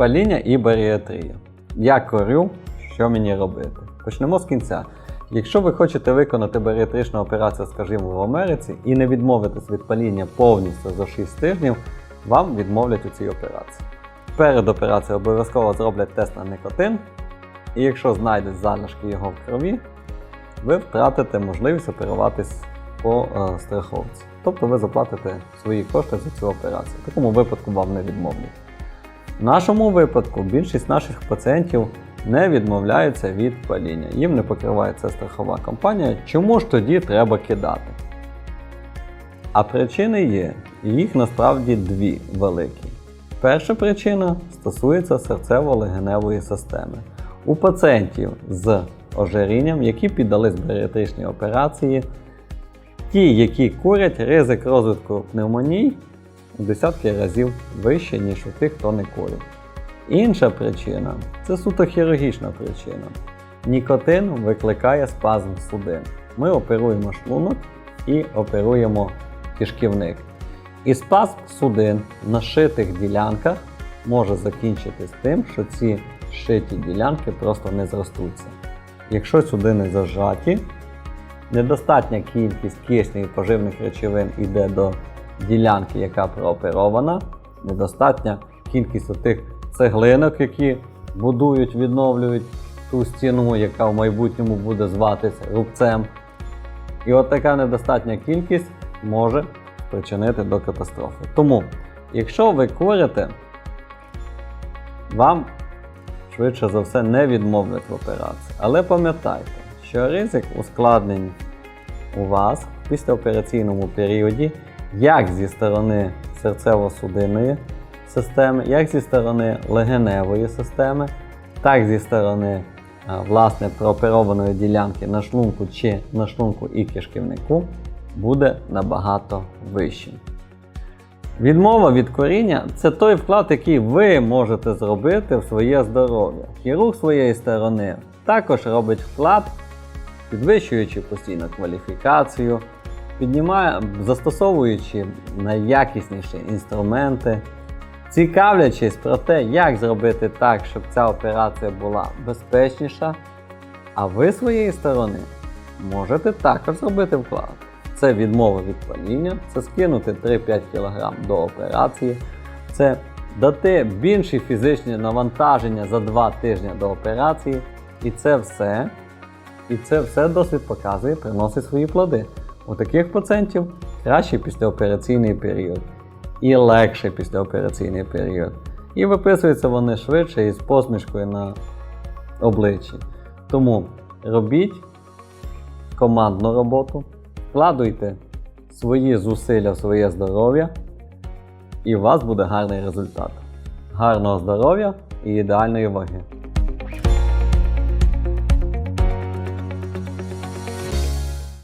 Відпаління і баріатрія. Я корю, що мені робити. Почнемо з кінця. Якщо ви хочете виконати баріатричну операцію, скажімо, в Америці, і не відмовитись від паління повністю за 6 тижнів, вам відмовлять у цій операції. Перед операцією обов'язково зроблять тест на никотин, і якщо знайдуть залишки його в крові, ви втратите можливість оперуватись по е, страховці. Тобто ви заплатите свої кошти за цю операцію. В такому випадку вам не відмовлять. В нашому випадку більшість наших пацієнтів не відмовляються від паління. Їм не покриває це страхова компанія. Чому ж тоді треба кидати? А причини є. Їх насправді дві великі. Перша причина стосується серцево-легеневої системи. У пацієнтів з ожирінням, які піддались баріатричній операції, ті, які курять, ризик розвитку пневмоній у десятки разів вище, ніж у тих, хто не курить. Інша причина це суто хірургічна причина. Нікотин викликає спазм судин. Ми оперуємо шлунок і оперуємо кишківник. І спазм судин на шитих ділянках може закінчитись тим, що ці шиті ділянки просто не зростуться. Якщо судини зажаті, недостатня кількість кисню і поживних речовин йде до ділянки, яка прооперована, недостатня кількість тих цеглинок, які будують, відновлюють ту стіну, яка в майбутньому буде зватися рубцем. І от така недостатня кількість може спричинити до катастрофи. Тому, якщо ви курите, вам швидше за все не відмовлять в операції. Але пам'ятайте, що ризик ускладнень у вас в післяопераційному періоді, як зі сторони серцево-судинної системи, як зі сторони легеневої системи, так зі сторони власне прооперованої ділянки на шлунку чи на шлунку і кишківнику буде набагато вищим. Відмова від коріння це той вклад, який ви можете зробити в своє здоров'я. Хірург своєї сторони також робить вклад, підвищуючи постійно кваліфікацію, піднімає, застосовуючи найякісніші інструменти, цікавлячись про те, як зробити так, щоб ця операція була безпечніша. А ви своєї сторони можете також зробити вклад. Це відмова від паління, це скинути 3-5 кг до операції, це дати більші фізичні навантаження за 2 тижні до операції. І це все, і це все досвід показує, приносить свої плоди. У таких пацієнтів кращий післяопераційний період і легший післяопераційний період. І виписуються вони швидше і з посмішкою на обличчі. Тому робіть командну роботу, вкладуйте свої зусилля в своє здоров'я, і у вас буде гарний результат. Гарного здоров'я і ідеальної ваги!